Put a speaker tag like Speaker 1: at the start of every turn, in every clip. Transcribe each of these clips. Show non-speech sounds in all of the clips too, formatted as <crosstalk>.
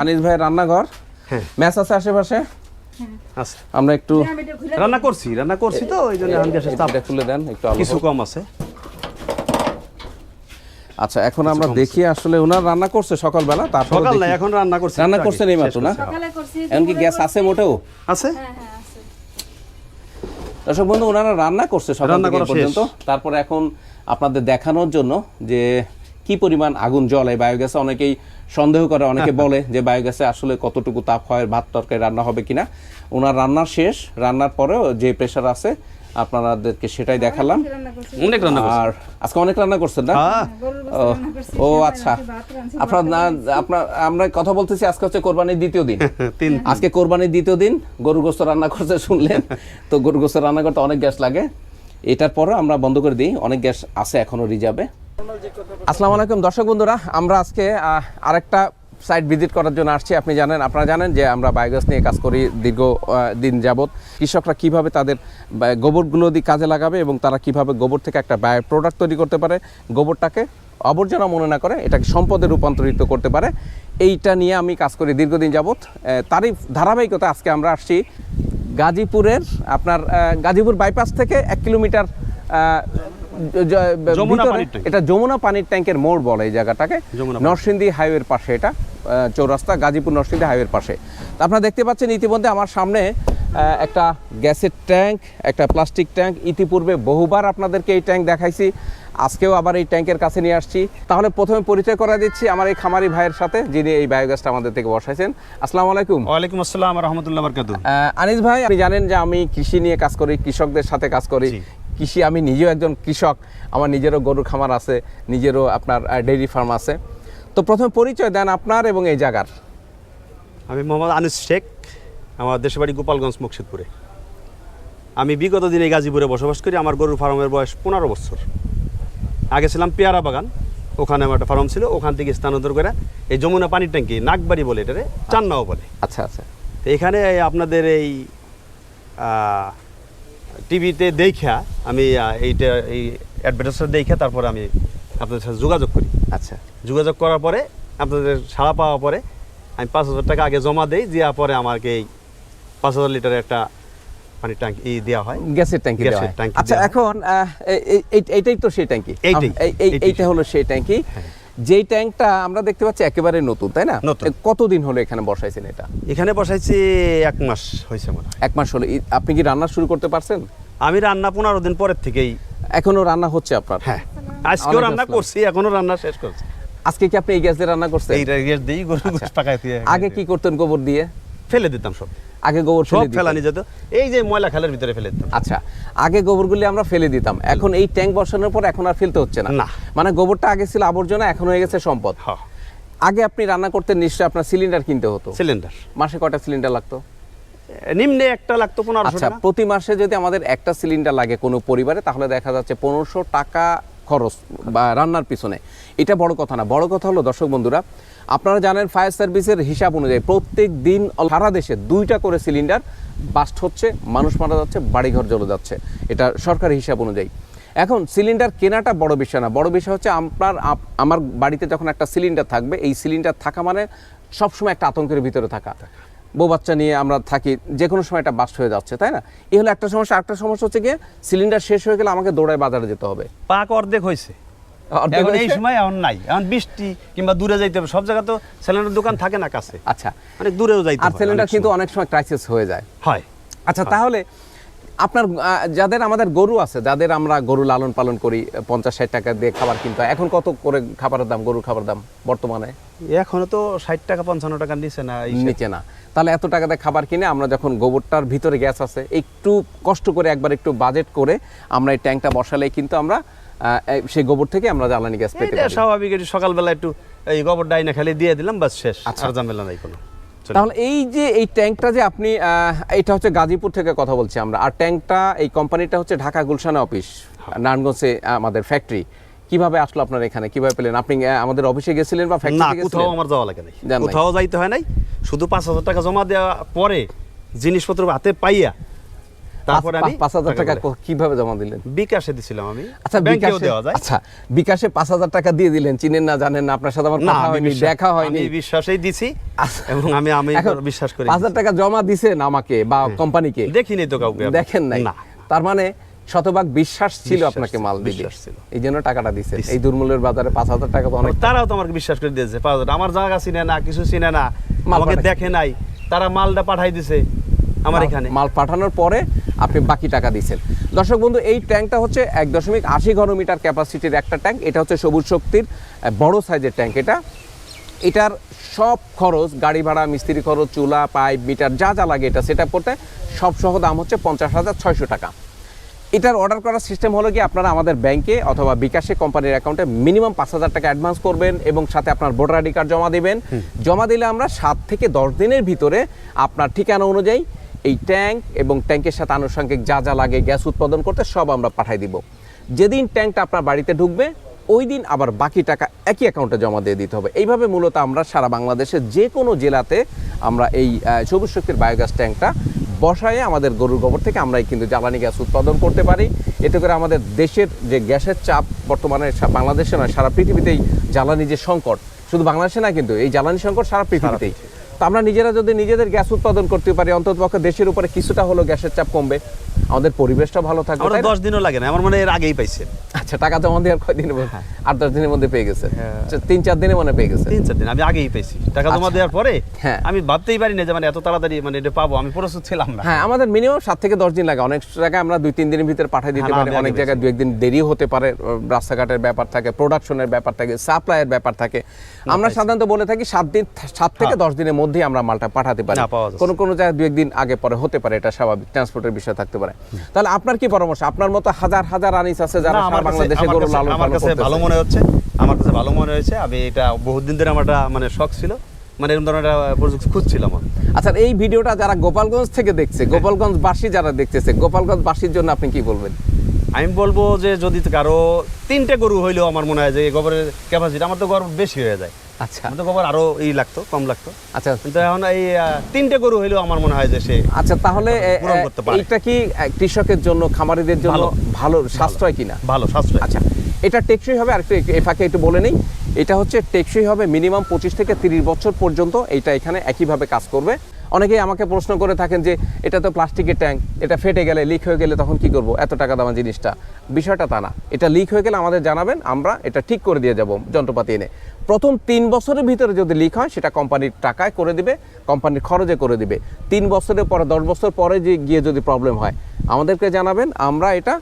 Speaker 1: আনিস ভাই রান্নাঘর।
Speaker 2: হ্যাঁ।
Speaker 1: ম্যাচ আছে আশেপাশে? আমরা একটু
Speaker 2: রান্না করছি রান্না করছি তো ওই জন্য তাপ
Speaker 1: খুলে দেন একটু
Speaker 2: কিছু কম আছে।
Speaker 1: আচ্ছা এখন আমরা দেখি আসলে ওনার রান্না করছে সকালবেলা তারপর
Speaker 2: সকাল না এখন রান্না করছি।
Speaker 1: রান্না
Speaker 2: আগে,
Speaker 1: এই মাত্র না?
Speaker 2: করছি, হ্যাঁ।
Speaker 1: এমনকি গ্যাস আছে মোটেও?
Speaker 2: আছে?
Speaker 3: হ্যাঁ হ্যাঁ আছে।
Speaker 1: দর্শক বন্ধু ওনারা রান্না করছে সকাল
Speaker 2: রান্না করা
Speaker 1: পর্যন্ত। তারপরে এখন আপনাদের দেখানোর জন্য যে কি পরিমাণ আগুন জ্বলে? বায়োগ্যাসে অনেকেই সন্দেহ করে অনেকে বলে যে বায়োগ্যাসে আসলে কতটুকু তাপ হয় ভাত তরকারি রান্না হবে কিনা। ওনার রান্না শেষ রান্নার পরেও যে প্রেশার আছে আপনাদেরকে সেটাই দেখালাম।
Speaker 2: অনেক রান্না
Speaker 1: আর আজকে অনেক রান্না করছেন না?
Speaker 2: হ্যাঁ।
Speaker 1: ও, ও আচ্ছা। আপনার না আপনার আমরা কথা বলতেছি আজকে হচ্ছে কোরবানির দ্বিতীয় দিন। <laughs>
Speaker 2: তিন
Speaker 1: আজকে কোরবানির দ্বিতীয় দিন গরুর গোস্ত রান্না করতে শুনলেন। তো গরুর গোস্ত রান্না করতে অনেক গ্যাস লাগে। এটার পরও আমরা বন্ধ করে দিই অনেক গ্যাস আছে এখনও রিজার্ভে আসসালামু আলাইকুম। দর্শক বন্ধুরা, আমরা আজকে আরেকটা সাইট ভিজিট করার জন্য আসছি। আপনি জানেন, আপনারা জানেন যে আমরা বায়োগ্যাস নিয়ে কাজ করি দীর্ঘ দিন যাবৎ। কৃষকরা কীভাবে তাদের গোবরগুলো দিয়ে কাজে লাগাবে এবং তারা কীভাবে গোবর থেকে একটা বায়ো প্রোডাক্ট তৈরি করতে পারে, গোবরটাকে আবর্জনা মনে না করে এটাকে সম্পদে রূপান্তরিত করতে পারে, এইটা নিয়ে আমি কাজ করি দীর্ঘদিন যাবৎ। তারই ধারাবাহিকতা আজকে আমরা আসছি গাজীপুরের, আপনার গাজীপুর বাইপাস থেকে এক কিলোমিটার এটা যমুনা পানির ট্যাঙ্কের মোড় বলে এই জায়গাটাকে। নরসিংদী হাইওয়ের পাশে এটা চৌরাস্তা গাজীপুর নরসিংদী হাইওয়ের পাশে। তো আপনারা দেখতে পাচ্ছেন ইতিমধ্যে আমার সামনে একটা গ্যাসের ট্যাঙ্ক একটা প্লাস্টিক ট্যাঙ্ক। ইতিপূর্বে বহুবার আপনাদেরকে এই ট্যাঙ্ক দেখাইছি আজকেও আবার এই ট্যাঙ্কের কাছে নিয়ে আসছি। তাহলে প্রথমে পরিচয় করা দিচ্ছি আমার এই খামারি ভাইয়ের সাথে যিনি এই বায়োগ্যাসটা আমাদের থেকে বসাইছেন। আসসালামু আলাইকুম।
Speaker 2: ওয়ালাইকুম আসসালাম রহমতুল্লাহ বরকাতু
Speaker 1: আনিস ভাই আপনি জানেন যে আমি কৃষি নিয়ে কাজ করি কৃষকদের সাথে কাজ করি। কৃষি আমি নিজেও একজন কৃষক আমার নিজেরও গরুর খামার আছে নিজেরও আপনার ডেইরি ফার্ম আছে। তো প্রথমে পরিচয় দেন আপনার এবং এই জায়গার।
Speaker 2: আমি মোহাম্মদ আনিস শেখ আমার দেশের বাড়ি গোপালগঞ্জ মুর্শিদপুরে। আমি বিগত দিনে গাজীপুরে বসবাস করি আমার গরুর ফার্মের বয়স পনেরো বছর। আগে ছিলাম পেয়ারা বাগান ওখানে আমার একটা ফার্ম ছিল ওখান থেকে স্থানান্তর করে এই যমুনা পানির ট্যাঙ্কি নাকবাড়ি বলে এটারে চান্নাও বলে।
Speaker 1: আচ্ছা আচ্ছা।
Speaker 2: তো এখানে আপনাদের এই টিভিতে দেখা আমি এইটা এই অ্যাডভার্টাইজটা দেখে তারপরে আমি আপনাদের সাথে যোগাযোগ করি।
Speaker 1: আচ্ছা।
Speaker 2: যোগাযোগ করার পরে আপনাদের সাড়া পাওয়া পরে আমি পাঁচ হাজার টাকা আগে জমা দেই দেওয়ার পরে আমাকে এই পাঁচ হাজার লিটারের একটা পানির ট্যাঙ্ক এই দেওয়া হয়।
Speaker 1: গ্যাসের ট্যাঙ্কি
Speaker 2: গ্যাসের ট্যাঙ্কি
Speaker 1: আচ্ছা এখন এইটাই তো সেই ট্যাঙ্কি।
Speaker 2: এইটাই,
Speaker 1: এইটা হলো সেই ট্যাঙ্কি। যেই ট্যাঙ্কটা আমরা দেখতে পাচ্ছি একেবারে নতুন তাই না? কতদিন হলো এখানে বসাইছেন এটা?
Speaker 2: এখানে বসাইছি এক মাস হয়েছে মনে
Speaker 1: এক মাস হলো। আপনি কি রান্না শুরু করতে পারছেন?
Speaker 2: আমি রান্না পনেরো দিন পরের থেকেই।
Speaker 1: এখনও রান্না হচ্ছে আপনার?
Speaker 2: হ্যাঁ। আজকেও রান্না করছি এখনও রান্না শেষ করছি।
Speaker 1: আজকে কি আপনি এই গ্যাস দিয়ে রান্না করছেন?
Speaker 2: এই গ্যাস দিই গরু দিয়ে
Speaker 1: আগে কি করতেন গোবর দিয়ে?
Speaker 2: ফেলে দিতাম সব।
Speaker 1: আগে গোবর
Speaker 2: সব
Speaker 1: ফেলে।
Speaker 2: ফেলানি যেত। এই যে ময়লা খালের ভিতরে ফেলে দিতাম।
Speaker 1: আচ্ছা আগে গোবরগুলি আমরা ফেলে দিতাম। এখন এই ট্যাঙ্ক বসানোর পর এখন আর ফেলতে হচ্ছে না।
Speaker 2: না।
Speaker 1: মানে গোবরটা আগে ছিল আবর্জনা এখন হয়ে গেছে সম্পদ। আগে আপনি রান্না করতে নিশ্চয়ই আপনার সিলিন্ডার কিনতে হতো।
Speaker 2: সিলিন্ডার।
Speaker 1: মাসে কটা সিলিন্ডার লাগতো?
Speaker 2: নিম্নে একটা লাগতো পনেরোশো
Speaker 1: আচ্ছা প্রতি মাসে যদি আমাদের একটা সিলিন্ডার লাগে কোনো পরিবারে তাহলে দেখা যাচ্ছে পনেরোশো টাকা খরচ বা রান্নার পিছনে। এটা বড় কথা না। বড় কথা হলো, দর্শক বন্ধুরা, আপনারা জানেন ফায়ার সার্ভিসের হিসাব অনুযায়ী প্রত্যেক দিন সারা দেশে দুইটা করে সিলিন্ডার বাস্ট হচ্ছে, মানুষ মারা যাচ্ছে, বাড়িঘর জ্বলে যাচ্ছে। এটা সরকারি হিসাব অনুযায়ী। এখন সিলিন্ডার কেনাটা বড় বিষয় না। বড় বিষয় হচ্ছে আপনার আমার বাড়িতে যখন একটা সিলিন্ডার থাকবে, এই সিলিন্ডার থাকা মানে সবসময় একটা আতঙ্কের ভিতরে থাকা। বউ বাচ্চা নিয়ে আমরা থাকি যে কোনো সময় এটা বাস্ট হয়ে যাচ্ছে তাই না? এই হলো একটা সমস্যা। একটা সমস্যা হচ্ছে গিয়ে সিলিন্ডার শেষ হয়ে গেলে আমাকে দৌড়ায় বাজারে যেতে হবে।
Speaker 2: পাক অর্ধেক হয়েছে। এখন এই সময় এখন নাই। এখন বৃষ্টি কিংবা দূরে যাইতে হবে। সব জায়গা তো সিলিন্ডার দোকান থাকে না কাছে।
Speaker 1: আচ্ছা।
Speaker 2: অনেক দূরেও যাইতে
Speaker 1: আর সিলিন্ডার কিন্তু অনেক সময় ক্রাইসিস হয়ে যায়।
Speaker 2: হয়।
Speaker 1: আচ্ছা তাহলে আপনার যাদের আমাদের গরু আছে যাদের আমরা গরু লালন পালন করি পঞ্চাশ ষাট টাকা দিয়ে খাবার কিনতে হয় এখন কত করে খাবারের দাম গরুর খাবার দাম বর্তমানে?
Speaker 2: এখনও তো ষাট টাকা পঞ্চান্ন টাকা নিচে না
Speaker 1: নিচে না। তাহলে এত টাকা দিয়ে খাবার কিনে আমরা যখন গোবরটার ভিতরে গ্যাস আছে একটু কষ্ট করে একবার একটু বাজেট করে আমরা এই ট্যাঙ্কটা বসালেই কিন্তু আমরা সেই গোবর থেকে আমরা জ্বালানি গ্যাস পেতে
Speaker 2: স্বাভাবিক সকালবেলা একটু এই গোবর ডাইনা খালি দিয়ে দিলাম বাস শেষ।
Speaker 1: আচ্ছা।
Speaker 2: আর ঝামেলা নাই কোনো।
Speaker 1: তাহলে এই যে এই ট্যাঙ্কটা যে আপনি এটা হচ্ছে গাজীপুর থেকে কথা বলছি আমরা। আর ট্যাঙ্কটা এই কোম্পানিটা হচ্ছে ঢাকা গুলশানা অফিস নারায়ণগঞ্জে আমাদের ফ্যাক্টরি কীভাবে আসলো আপনার এখানে? কীভাবে পেলেন? আপনি আমাদের অফিসে গেছিলেন বা
Speaker 2: ফ্যাক্টরি
Speaker 1: ফ্যাক্টরি
Speaker 2: কোথাও আমার যাওয়া লাগে নাই। কোথাও যাইতে হয় নাই। শুধু পাঁচ হাজার টাকা জমা দেওয়া পরে জিনিসপত্র হাতে পাইয়া তারপরে আমি
Speaker 1: পাঁচ- পাঁচ হাজার টাকা কীভাবে জমা দিলেন?
Speaker 2: বিকাশে দিছিলাম আমি।
Speaker 1: আচ্ছা
Speaker 2: ব্যাংকেও দেওয়া যায়।
Speaker 1: আচ্ছা বিকাশে পাঁচ হাজার টাকা দিয়ে দিলেন চিনেন না জানেন না আপনার সাথে আমার কথা হয়নি দেখা হয়নি।
Speaker 2: আমি বিশ্বাসেই দিছি
Speaker 1: আচ্ছা।
Speaker 2: এবং আমি আমি বিশ্বাস করি।
Speaker 1: পাঁচ হাজার টাকা জমা দিছেন আমাকে বা কোম্পানিকে?
Speaker 2: দেখিনি তো কাউকে
Speaker 1: দেখেন নাই। তার মানে শতভাগ বিশ্বাস ছিল আপনাকে মাল দিবে এই জন্য টাকাটা দিচ্ছেন এই দুর্মূল্যের বাজারে পাঁচ হাজার টাকা তো অনেক
Speaker 2: তারাও তো আমাকে বিশ্বাস করে দিয়েছে পাঁচ হাজার। আমার জায়গা চিনে না কিছু চিনে না। আমাকে দেখে নাই। তারা মালটা পাঠাই দিছে আমার এখানে।
Speaker 1: মাল পাঠানোর পরে আপনি বাকি টাকা দিচ্ছেন। দর্শক বন্ধু এই ট্যাঙ্কটা হচ্ছে এক দশমিক আশি ঘনমিটার ক্যাপাসিটির একটা ট্যাঙ্ক। এটা হচ্ছে সবুজ শক্তির বড় সাইজের ট্যাঙ্ক এটা। এটার সব খরচ গাড়ি ভাড়া মিস্ত্রি খরচ চুলা পাইপ মিটার যা যা লাগে এটা সেট করতে সব সহ দাম হচ্ছে পঞ্চাশ হাজার ছয়শো টাকা। এটার অর্ডার করার সিস্টেম হলো কি আপনারা আমাদের ব্যাংকে অথবা বিকাশে কোম্পানির অ্যাকাউন্টে মিনিমাম পাঁচ হাজার টাকা অ্যাডভান্স করবেন এবং সাথে আপনার ভোটার আইডি কার্ড জমা দিবেন। জমা দিলে আমরা সাত থেকে দশ দিনের ভিতরে আপনার ঠিকানা অনুযায়ী এই ট্যাঙ্ক এবং ট্যাঙ্কের সাথে আনুষঙ্গিক যা যা লাগে গ্যাস উৎপাদন করতে সব আমরা পাঠাই দিব। যেদিন ট্যাঙ্কটা আপনার বাড়িতে ঢুকবে ওই দিন আবার বাকি টাকা একই অ্যাকাউন্টে জমা দিয়ে দিতে হবে। এইভাবে মূলত আমরা সারা বাংলাদেশের যে কোনো জেলাতে আমরা এই সবুজ শক্তির বায়োগ্যাস ট্যাঙ্কটা বসায়ে আমাদের গরুর গোবর থেকে আমরাই কিন্তু জ্বালানি গ্যাস উৎপাদন করতে পারি। এতে করে আমাদের দেশের যে গ্যাসের চাপ বর্তমানে বাংলাদেশে নয় সারা পৃথিবীতেই জ্বালানি যে সংকট শুধু বাংলাদেশে না কিন্তু এই জ্বালানি সংকট সারা পৃথিবীতেই। তো আমরা নিজেরা যদি নিজেদের গ্যাস উৎপাদন করতে পারি অন্তত পক্ষে দেশের উপরে কিছুটা হলো গ্যাসের চাপ কমবে আমাদের পরিবেশটা ভালো থাকবে?
Speaker 2: দশ দিনও লাগে না আমার মনে এর আগেই পাইছে
Speaker 1: আচ্ছা টাকা জমা দেওয়ার কয়দিনের মধ্যে? আট দশ দিনের মধ্যে পেয়ে গেছে।
Speaker 2: হ্যাঁ।
Speaker 1: আচ্ছা, তিন চার দিনে মনে পেয়ে গেছে?
Speaker 2: তিন চার দিন আমি আগেই পাইছি টাকা জমা
Speaker 1: আচ্ছা।
Speaker 2: দেওয়ার পরে
Speaker 1: হ্যাঁ।
Speaker 2: আমি ভাবতেই পারি না যে মানে এত তাড়াতাড়ি মানে এটা পাবো। আমি প্রস্তুত ছিলাম না।
Speaker 1: হ্যাঁ আমাদের মিনিমাম সাত থেকে দশ দিন লাগে। অনেক জায়গায় আমরা দুই তিন দিনের ভিতরে পাঠিয়ে দিতে
Speaker 2: হ্যাঁ,
Speaker 1: পারি। অনেক জায়গায় দু একদিন দেরি হতে পারে। রাস্তাঘাটের ব্যাপার থাকে প্রোডাকশনের ব্যাপার থাকে সাপ্লাইয়ের ব্যাপার থাকে। আমরা সাধারণত বলে থাকি সাত দিন সাত থেকে দশ দিনের মধ্যেই আমরা মালটা পাঠাতে পারি।
Speaker 2: হ্যাঁ।
Speaker 1: কোনো কোনো জায়গায় দু একদিন আগে পরে হতে পারে। এটা স্বাভাবিক। ট্রান্সপোর্টের বিষয় থাকতে পারে। তাহলে আপনার কি পরামর্শ? আপনার মতো হাজার হাজার আনিস আছে যারা
Speaker 2: আমার
Speaker 1: বাংলাদেশে
Speaker 2: আমার
Speaker 1: গরু লালন
Speaker 2: আমার কাছে ভালো। মনে হচ্ছে আমার কাছে ভালো মনে হয়েছে। আমি এটা বহুদিন ধরে আমার মানে শখ ছিল। মানে এরকম ধরনের প্রযুক্তি খুঁজছিলাম
Speaker 1: আচ্ছা এই ভিডিওটা যারা গোপালগঞ্জ থেকে দেখছে গোপালগঞ্জবাসী যারা দেখতেছে গোপালগঞ্জবাসীর জন্য আপনি কি বলবেন?
Speaker 2: আমি বলব যে যদি কারও তিনটে গরু হইলেও আমার মনে হয় যে গোবরের ক্যাপাসিটি আমার তো গরু বেশি হয়ে যায়।
Speaker 1: আচ্ছা।
Speaker 2: তো গোবর আরও ই লাগতো কম লাগতো।
Speaker 1: আচ্ছা।
Speaker 2: কিন্তু এখন এই তিনটে গরু হইলেও আমার মনে হয় যে সে
Speaker 1: আচ্ছা তাহলে এ,
Speaker 2: পূরণ
Speaker 1: এ,
Speaker 2: করতে পারে।
Speaker 1: এইটা কি কৃষকের জন্য খামারিদের জন্য
Speaker 2: ভালো।
Speaker 1: সাশ্রয় কিনা?
Speaker 2: ভালো সাশ্রয়।
Speaker 1: আচ্ছা এটা টেকসই হবে আর এ ফাঁকে একটু বলে নেই। এটা হচ্ছে টেকসই হবে মিনিমাম পঁচিশ থেকে তিরিশ বছর পর্যন্ত এটা এখানে একইভাবে কাজ করবে। অনেকেই আমাকে প্রশ্ন করে থাকেন যে এটা তো প্লাস্টিকের ট্যাঙ্ক এটা ফেটে গেলে লিক হয়ে গেলে তখন কি করব? এত টাকা দামা জিনিসটা। বিষয়টা তা না। এটা লিক হয়ে গেলে আমাদের জানাবেন আমরা এটা ঠিক করে দিয়ে যাব যন্ত্রপাতি এনে। প্রথম তিন বছরের ভিতরে যদি লিক হয় সেটা কোম্পানির টাকায় করে দিবে কোম্পানির খরচে করে দিবে। তিন বছরের পরে দশ বছর পরে যে গিয়ে যদি প্রবলেম হয় আমাদেরকে জানাবেন আমরা এটা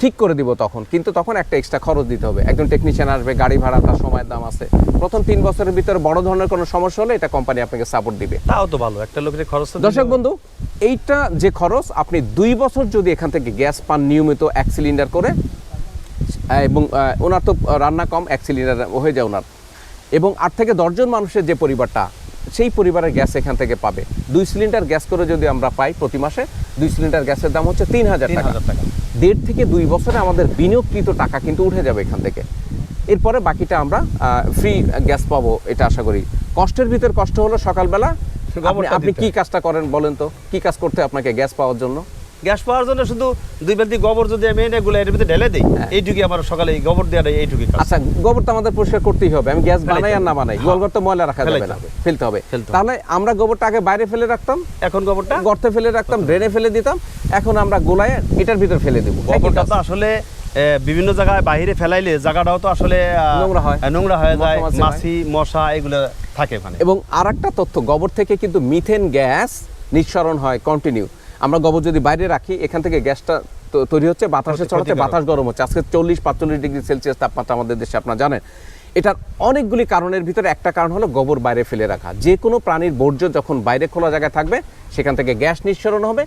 Speaker 1: ঠিক করে দিব তখন। কিন্তু তখন একটা এক্সট্রা খরচ দিতে হবে। একজন টেকনিশিয়ান আসবে গাড়ি ভাড়া তার সময়ের দাম আছে। প্রথম তিন বছরের ভিতরে বড় ধরনের কোনো সমস্যা হলে এটা কোম্পানি আপনাকে সাপোর্ট দিবে।
Speaker 2: তাও তো ভালো একটা লোকের খরচ
Speaker 1: দর্শক বন্ধু এইটা যে খরচ আপনি দুই বছর যদি এখান থেকে গ্যাস পান নিয়মিত এক সিলিন্ডার করে এবং ওনার তো রান্না কম এক সিলিন্ডার হয়ে যায় ওনার। এবং আট থেকে দশজন মানুষের যে পরিবারটা সেই পরিবারের গ্যাস এখান থেকে পাবে। দুই সিলিন্ডার গ্যাস করে যদি আমরা পাই প্রতি মাসে দুই সিলিন্ডার গ্যাসের দাম হচ্ছে তিন হাজার টাকা। দেড় থেকে দুই বছরে আমাদের বিনিয়োগকৃত টাকা কিন্তু উঠে যাবে এখান থেকে। এরপরে বাকিটা আমরা ফ্রি গ্যাস পাবো এটা আশা করি। কষ্টের ভিতর কষ্ট হলো সকালবেলা। আপনি কি কাজটা করেন বলেন তো? কি কাজ করতে আপনাকে গ্যাস পাওয়ার জন্য?
Speaker 2: গ্যাস পাওয়ার জন্য শুধু দুই বালতি গোবর যদি আমি এনে গুলো এর ভিতরে ঢেলে দিই এইটুকুই আমার সকালে গোবর দেওয়া এইটুকুই কাজ।
Speaker 1: আচ্ছা গোবর তো আমাদের পরিষ্কার করতেই হবে। আমি গ্যাস বানাই আর না বানাই।
Speaker 2: হ্যাঁ।
Speaker 1: গোলঘর তো ময়লা রাখা যাবে না। ফেলতে হবে। তাহলে আমরা গোবরটা আগে বাইরে ফেলে রাখতাম
Speaker 2: এখন গোবরটা?
Speaker 1: গর্তে ফেলে রাখতাম ড্রেনে ফেলে দিতাম। এখন আমরা গোলায় এটার ভিতর ফেলে দেবো।
Speaker 2: গোবরটা তো আসলে বিভিন্ন জায়গায় বাইরে ফেলাইলে জায়গাটাও তো আসলে
Speaker 1: নোংরা হয়।
Speaker 2: নোংরা হয়ে যায়
Speaker 1: মাছি
Speaker 2: মাছি মশা এগুলো থাকে ওখানে।
Speaker 1: এবং আর একটা তথ্য গোবর থেকে কিন্তু মিথেন গ্যাস নিঃসরণ হয় কন্টিনিউ আমরা গোবর যদি বাইরে রাখি এখান থেকে গ্যাসটা তৈরি হচ্ছে বাতাসে ছড়াচ্ছে বাতাস গরম হচ্ছে। আজকে চল্লিশ পাঁচচল্লিশ ডিগ্রি সেলসিয়াস তাপমাত্রা আমাদের দেশে আপনারা জানেন। এটার অনেকগুলি কারণের ভিতরে একটা কারণ হলো গোবর বাইরে ফেলে রাখা। যে কোনো প্রাণীর বর্জ্য যখন বাইরে খোলা জায়গায় থাকবে সেখান থেকে গ্যাস নিঃসরণ হবে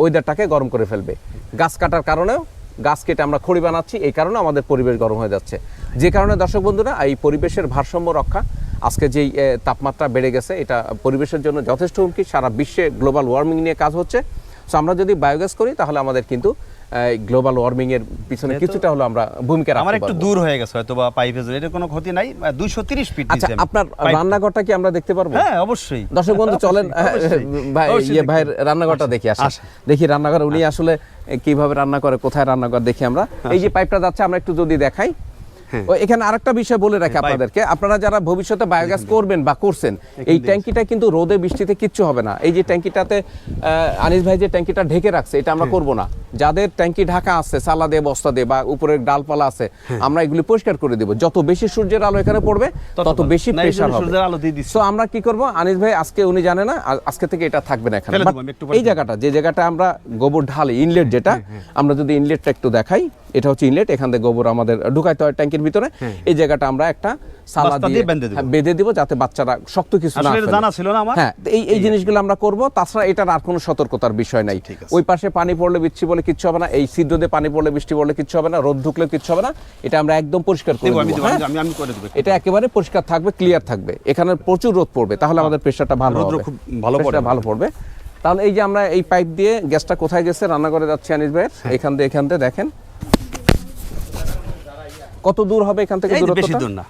Speaker 1: ওয়েদারটাকে গরম করে ফেলবে। গাছ কাটার কারণেও গাছ কেটে আমরা খড়ি বানাচ্ছি এই কারণে আমাদের পরিবেশ গরম হয়ে যাচ্ছে। যে কারণে দর্শক বন্ধুরা এই পরিবেশের ভারসাম্য রক্ষা আজকে যেই তাপমাত্রা বেড়ে গেছে এটা পরিবেশের জন্য যথেষ্ট হুমকি। সারা বিশ্বে গ্লোবাল ওয়ার্মিং নিয়ে কাজ হচ্ছে। সো আমরা যদি বায়োগ্যাস করি তাহলে আমাদের কিন্তু গ্লোবাল ওয়ার্মিং এর পিছনে কিছুটা হলো আমরা ভূমিকা রাখতে
Speaker 2: আমার
Speaker 1: একটু
Speaker 2: দূর হয়ে গেছে হয়তো বা পাইপে জোরে এটা কোনো ক্ষতি নাই দুইশো তিরিশ ফিট
Speaker 1: আচ্ছা আপনার রান্নাঘরটা কি আমরা দেখতে পারব?
Speaker 2: হ্যাঁ অবশ্যই।
Speaker 1: দর্শক বন্ধু চলেন ভাই ইয়ে ভাইয়ের রান্নাঘরটা দেখি আসেন। দেখি রান্নাঘর উনি আসলে কীভাবে রান্না করে কোথায় রান্নাঘর দেখি আমরা। এই যে পাইপটা যাচ্ছে আমরা একটু যদি দেখাই।
Speaker 2: হ্যাঁ।
Speaker 1: এখানে আরেকটা বিষয় বলে রাখি
Speaker 2: হ্যাঁ,
Speaker 1: আপনাদেরকে। আপনারা যারা ভবিষ্যতে বায়োগ্যাস করবেন বা করছেন এই ট্যাঙ্কিটা কিন্তু রোদে বৃষ্টিতে কিচ্ছু হবে না। এই যে ট্যাঙ্কিটাতে আনিস ভাই যে ট্যাঙ্কিটা ঢেকে রাখছে এটা আমরা
Speaker 2: হ্যাঁ।
Speaker 1: করব না। যাদের ট্যাঙ্কি ঢাকা আছে সালা দিয়ে বস্তা দিয়ে বা উপরে ডালপালা আছে
Speaker 2: হ্যাঁ।
Speaker 1: আমরা এগুলি পরিষ্কার করে দেব। যত বেশি সূর্যের আলো এখানে পড়বে তত বেশি প্রেশার হবে।
Speaker 2: সূর্যের আলো দিয়ে দিচ্ছি।
Speaker 1: সো আমরা কি করব? আনিস ভাই আজকে উনি জানে না আজকে থেকে এটা থাকবে না এখানে। এই জায়গাটা যে জায়গাটা আমরা গোবর ঢালি ইনলেট যেটা আমরা যদি ইনলেটটা একটু দেখাই এটা হচ্ছে ইনলেট এখান থেকে গোবর আমাদের ঢুকাইতে হয় ট্যাঙ্কের ভিতরে এই জায়গাটা আমরা একটা সালা দিয়ে
Speaker 2: বেঁধে দেবো।
Speaker 1: হ্যাঁ, যাতে বাচ্চারা শক্ত কিছু না
Speaker 2: জানা ছিল না আমার।
Speaker 1: হ্যাঁ এই এই জিনিসগুলো আমরা করব। তাছাড়া এটার আর কোনো সতর্কতার বিষয় নাই। ওই পাশে পানি পড়লে বৃষ্টি বলে কিচ্ছু হবে না। এই ছিদ্র দিয়ে পানি পড়লে বৃষ্টি পড়লে কিচ্ছু হবে না। রোদ ঢুকলে কিচ্ছু হবে না। এটা আমরা একদম পরিষ্কার করে
Speaker 2: দেবো
Speaker 1: হ্যাঁ?
Speaker 2: আমি আমি করে দেবো
Speaker 1: এটা একেবারে পরিষ্কার থাকবে ক্লিয়ার থাকবে। এখানে প্রচুর রোদ পড়বে। তাহলে আমাদের প্রেশারটা ভালো হবে।
Speaker 2: খুব ভালো পড়ে।
Speaker 1: প্রেশারটা ভালো পড়বে। তাহলে এই যে আমরা এই পাইপ দিয়ে গ্যাসটা কোথায় গেছে? রান্নাঘরে যাচ্ছি আনিস ভাই
Speaker 2: হ্যাঁ।
Speaker 1: এখান দিয়ে এখান দিয়ে দেখেন। কত দূর হবে এখান থেকে
Speaker 2: বেশি দূর না।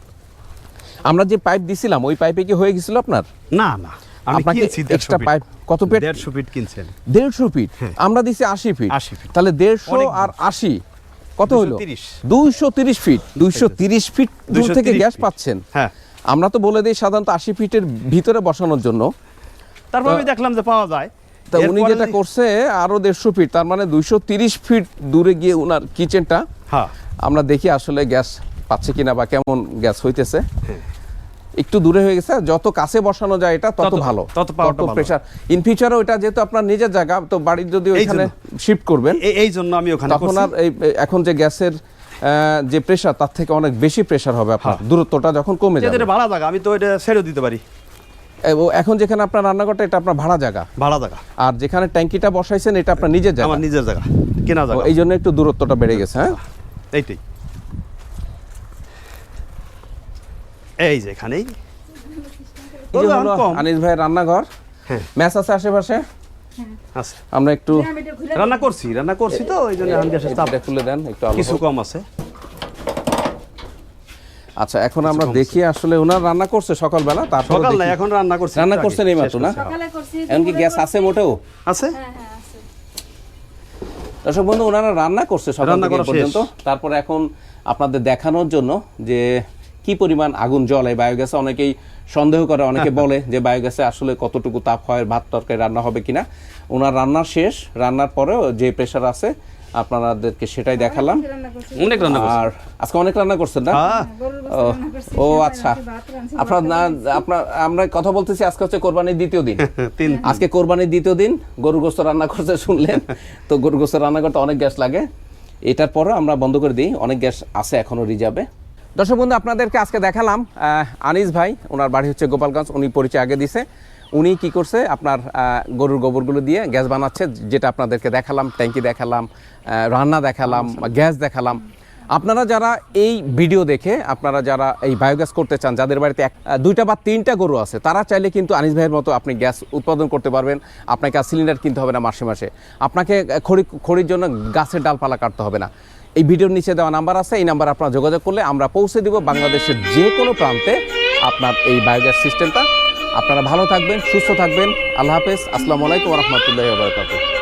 Speaker 1: আমরা যে পাইপ দিছিলাম ওই পাইপে কি হয়ে গেছিল আপনার?
Speaker 2: না না।
Speaker 1: আপনাকে এক্সট্রা পাইপ কত ফিট?
Speaker 2: ফিট কিনছেন।
Speaker 1: দেড়শো ফিট? আমরা দিছি আশি ফিট।
Speaker 2: 80 ফিট।
Speaker 1: তাহলে দেড়শো
Speaker 2: অনেক
Speaker 1: আর আশি কত হলো?
Speaker 2: 230
Speaker 1: দুইশো তিরিশ ফিট। দুইশো তিরিশ ফিট। দূর থেকে গ্যাস পাচ্ছেন।
Speaker 2: হ্যাঁ।
Speaker 1: আমরা তো বলে দিই সাধারণত আশি ফিটের ভিতরে বসানোর জন্য।
Speaker 2: তারপর আমি দেখলাম যে পাওয়া যায়।
Speaker 1: তা উনি যেটা করছে আরও দেড়শো ফিট তার মানে দুইশো তিরিশ ফিট দূরে গিয়ে উনার কিচেনটা আমরা দেখি আসলে গ্যাস পাচ্ছে কিনা বা কেমন গ্যাস হইতেছে।
Speaker 2: হ্যাঁ।
Speaker 1: একটু দূরে হয়ে গেছে যত কাছে বসানো যায় এটা তত ভালো
Speaker 2: তত।
Speaker 1: প্রেশার ইন ফিউচারে ওইটা যেহেতু আপনার নিজের জায়গা তো বাড়ির যদি ওইখানে শিফট করবেন
Speaker 2: এই- জন্য আমি ওখানে
Speaker 1: তখন আর এখন যে গ্যাসের যে প্রেশার তার থেকে অনেক বেশি প্রেশার হবে আপনার।
Speaker 2: হ্যাঁ।
Speaker 1: দূরত্বটা যখন কমে যাবে।
Speaker 2: এটা ভাড়া জায়গা আমি তো এটা ছেড়ে দিতে পারি।
Speaker 1: এখন যেখানে আপনার রান্নাঘরটা এটা আপনার ভাড়া জায়গা।
Speaker 2: ভাড়া জায়গা।
Speaker 1: আর যেখানে ট্যাঙ্কিটা বসাইছেন এটা আপনার নিজের জায়গা।
Speaker 2: আমার নিজের জায়গা কেনা জায়গা।
Speaker 1: এই জন্য একটু দূরত্বটা বেড়ে গেছে হ্যাঁ?
Speaker 2: এইটাই। এই যে এখানেই।
Speaker 1: এই। আনিস ভাইয়ের রান্নাঘর।
Speaker 2: হ্যাঁ।
Speaker 1: ম্যাচ আছে আশেপাশে?
Speaker 2: আছে।
Speaker 1: আমরা একটু
Speaker 2: রান্না করছি রান্না করছি তো ওই জন্য গ্যাসের
Speaker 1: খুলে দেন একটু
Speaker 2: কিছু কম আছে।
Speaker 1: আচ্ছা এখন আমরা দেখি আসলে ওনার রান্না করছে সকালবেলা তারপর
Speaker 2: সকাল না এখন রান্না করছি।
Speaker 1: রান্না করছেন
Speaker 2: আগে,
Speaker 1: এইমাত্র না?
Speaker 2: হ্যাঁ।
Speaker 3: সকালে করছি
Speaker 1: গ্যাস আছে মোটেও?
Speaker 2: আছে?
Speaker 3: হ্যাঁ হ্যাঁ আছে।
Speaker 1: দর্শক বন্ধু ওনারা রান্না করছে সকাল
Speaker 2: রান্না
Speaker 1: থেকে
Speaker 2: করা
Speaker 1: পর্যন্ত। তারপরে এখন আপনাদের দেখানোর জন্য যে কি পরিমাণ আগুন জ্বলে। বায়োগ্যাসে অনেকেই সন্দেহ করে অনেকে বলে <laughs> যে বায়োগ্যাসে আসলে কতটুকু তাপ হয় ভাত তরকারি রান্না হবে কিনা। ওনার রান্না শেষ রান্নার পরেও যে প্রেশার আছে আপনাদেরকে সেটাই দেখালাম।
Speaker 2: অনেক রান্না
Speaker 1: আর আজকে অনেক রান্না করছেন না?
Speaker 2: হ্যাঁ।
Speaker 1: ও, ও আচ্ছা। আপনার না আপনার আমরা কথা বলতেছি আজকে হচ্ছে কোরবানির দ্বিতীয় দিন। <laughs> আজকে কোরবানির দ্বিতীয় দিন গরুর গোস্ত রান্না করছে শুনলেন। তো গরুর গোস্ত রান্না করতে অনেক গ্যাস লাগে। এটার পরও আমরা বন্ধ করে দিই অনেক গ্যাস আছে এখনও রিজার্ভে। দর্শক বন্ধু আপনাদেরকে আজকে দেখালাম আনিস ভাই ওনার বাড়ি হচ্ছে গোপালগঞ্জ উনি পরিচয় আগে দিছে। উনি কি করছে আপনার গরুর গোবরগুলো দিয়ে গ্যাস বানাচ্ছে যেটা আপনাদেরকে দেখালাম ট্যাঙ্কি দেখালাম রান্না দেখালাম গ্যাস দেখালাম। আপনারা যারা এই ভিডিও দেখে আপনারা যারা এই বায়োগ্যাস করতে চান যাদের বাড়িতে এক দুইটা বা তিনটা গরু আছে তারা চাইলে কিন্তু আনিস ভাইয়ের মতো আপনি গ্যাস উৎপাদন করতে পারবেন। আপনাকে আর সিলিন্ডার কিনতে হবে না মাসে মাসে। আপনাকে খড়ি খড়ির জন্য গাছের ডালপালা কাটতে হবে না। এই ভিডিওর নিচে দেওয়া নাম্বার আছে, এই নাম্বার আপনারা যোগাযোগ করলে আমরা পৌঁছে দিব বাংলাদেশের যে কোনো প্রান্তে আপনার এই বায়োগ্যাস সিস্টেমটা। আপনারা ভালো থাকবেন, সুস্থ থাকবেন। আল্লাহ হাফেজ। আসসালামু আলাইকুম রহমতুল্লাহ বারকাতুহ।